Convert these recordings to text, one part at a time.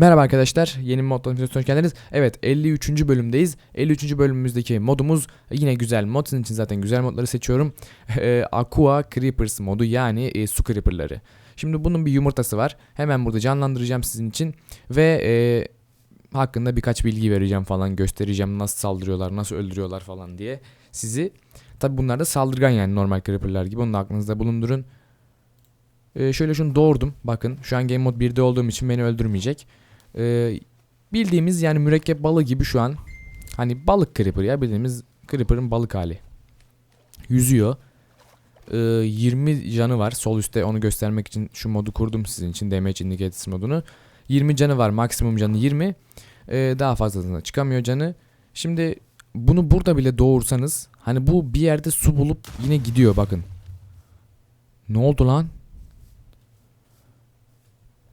Merhaba arkadaşlar, yeni moddan hepiniz hoş geldiniz. Evet, 53. bölümdeyiz. 53. bölümümüzdeki modumuz yine güzel mod. Sizin için zaten güzel modları seçiyorum. Eee, Aqua Creepers modu yani e, su creeperları. Şimdi bunun bir yumurtası var. Hemen burada canlandıracağım sizin için. Ve e, hakkında birkaç bilgi vereceğim falan. Göstereceğim nasıl saldırıyorlar, nasıl öldürüyorlar falan diye sizi. Tabi bunlar da saldırgan yani normal creeperlar gibi. Onu da aklınızda bulundurun. Ee, şöyle şunu doğurdum. Bakın şu an Game Mode 1'de olduğum için beni öldürmeyecek. Ee, bildiğimiz yani mürekkep balığı gibi şu an. Hani balık creeper ya bildiğimiz creeper'ın balık hali. Yüzüyor. Ee, 20 canı var. Sol üstte onu göstermek için şu modu kurdum sizin için. Damage Indicators modunu. 20 canı var. Maksimum canı 20. Ee, daha fazlasına çıkamıyor canı. Şimdi bunu burada bile doğursanız hani bu bir yerde su bulup yine gidiyor bakın. Ne oldu lan?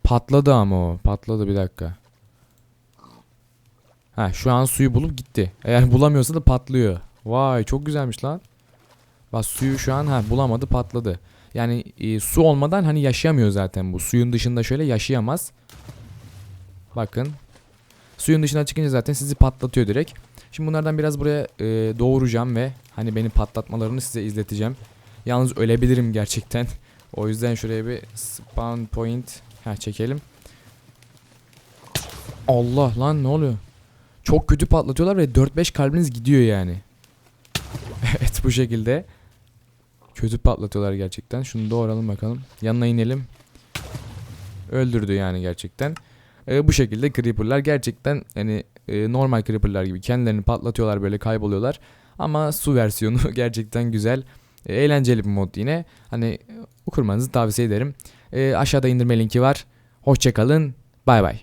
Patladı ama o. Patladı bir dakika. Ha şu an suyu bulup gitti. Eğer bulamıyorsa da patlıyor. Vay çok güzelmiş lan. Bak suyu şu an ha bulamadı patladı. Yani e, su olmadan hani yaşayamıyor zaten bu. Suyun dışında şöyle yaşayamaz. Bakın. Suyun dışına çıkınca zaten sizi patlatıyor direkt. Şimdi bunlardan biraz buraya e, doğuracağım ve hani beni patlatmalarını size izleteceğim. Yalnız ölebilirim gerçekten. O yüzden şuraya bir spawn point ha çekelim. Allah lan ne oluyor? Çok kötü patlatıyorlar ve 4-5 kalbiniz gidiyor yani. evet bu şekilde. Kötü patlatıyorlar gerçekten. Şunu doğralım bakalım. Yanına inelim. Öldürdü yani gerçekten. Ee, bu şekilde creeperlar gerçekten hani e, normal creeperlar gibi kendilerini patlatıyorlar böyle kayboluyorlar. Ama su versiyonu gerçekten güzel. E, eğlenceli bir mod yine. Hani e, kurmanızı tavsiye ederim. E, aşağıda indirme linki var. Hoşçakalın. Bay bay.